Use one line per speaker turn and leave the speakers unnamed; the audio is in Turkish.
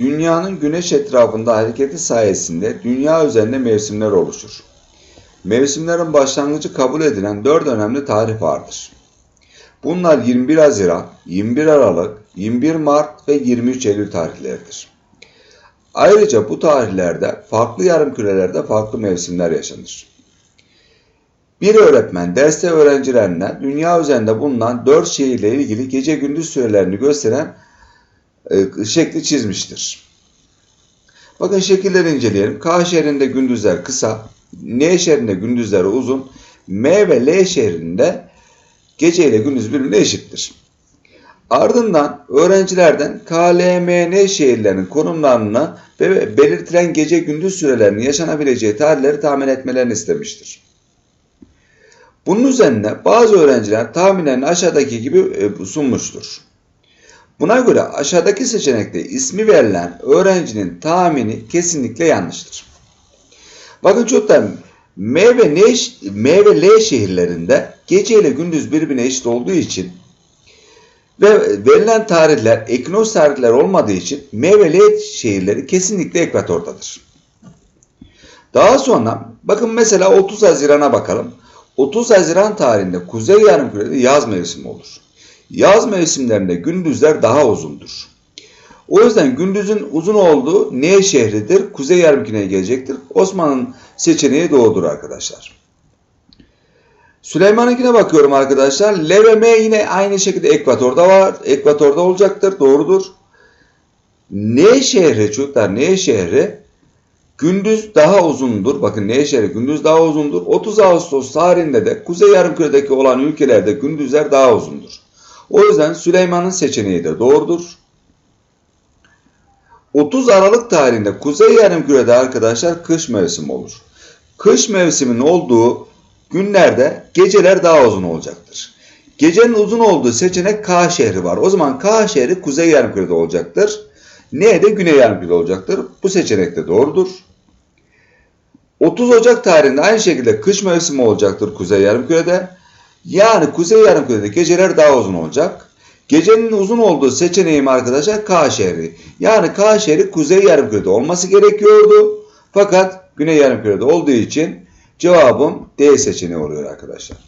Dünyanın güneş etrafında hareketi sayesinde dünya üzerinde mevsimler oluşur. Mevsimlerin başlangıcı kabul edilen dört önemli tarih vardır. Bunlar 21 Haziran, 21 Aralık, 21 Mart ve 23 Eylül tarihleridir. Ayrıca bu tarihlerde farklı yarımkürelerde farklı mevsimler yaşanır. Bir öğretmen derste öğrencilerine dünya üzerinde bulunan dört şehirle ilgili gece gündüz sürelerini gösteren şekli çizmiştir. Bakın şekilleri inceleyelim. K şehrinde gündüzler kısa, N şehrinde gündüzler uzun, M ve L şehrinde gece ile gündüz birbirine eşittir. Ardından öğrencilerden KLMN şehirlerinin konumlarını ve belirtilen gece gündüz sürelerinin yaşanabileceği tarihleri tahmin etmelerini istemiştir. Bunun üzerine bazı öğrenciler tahminlerini aşağıdaki gibi e, sunmuştur. Buna göre aşağıdaki seçenekte ismi verilen öğrencinin tahmini kesinlikle yanlıştır. Bakın çocuklar M ve, N, M ve L şehirlerinde gece ile gündüz birbirine eşit olduğu için ve verilen tarihler ekinoks tarihler olmadığı için M ve L şehirleri kesinlikle ekvatordadır. Daha sonra bakın mesela 30 Haziran'a bakalım. 30 Haziran tarihinde Kuzey Yarımküre'de yaz mevsimi olur. Yaz mevsimlerinde gündüzler daha uzundur. O yüzden gündüzün uzun olduğu N şehridir. Kuzey Yarımküre'ye gelecektir. Osman'ın seçeneği doğrudur arkadaşlar. Süleyman'ınkine bakıyorum arkadaşlar. L ve M yine aynı şekilde ekvatorda var. Ekvatorda olacaktır. Doğrudur. N şehri çocuklar N şehri gündüz daha uzundur. Bakın N şehri gündüz daha uzundur. 30 Ağustos tarihinde de Kuzey Yarımküre'deki olan ülkelerde gündüzler daha uzundur. O yüzden Süleyman'ın seçeneği de doğrudur. 30 Aralık tarihinde Kuzey Yarımküre'de arkadaşlar kış mevsimi olur. Kış mevsiminin olduğu günlerde geceler daha uzun olacaktır. Gecenin uzun olduğu seçenek K şehri var. O zaman K şehri Kuzey Yarımküre'de olacaktır. N de Güney Yarımküre'de olacaktır. Bu seçenek de doğrudur. 30 Ocak tarihinde aynı şekilde kış mevsimi olacaktır Kuzey Yarımküre'de. Yani Kuzey Yarımküre'de geceler daha uzun olacak. Gecenin uzun olduğu seçeneğim arkadaşlar K şehri. Yani K şehri Kuzey Yarımküre'de olması gerekiyordu. Fakat Güney Yarımküre'de olduğu için cevabım D seçeneği oluyor arkadaşlar.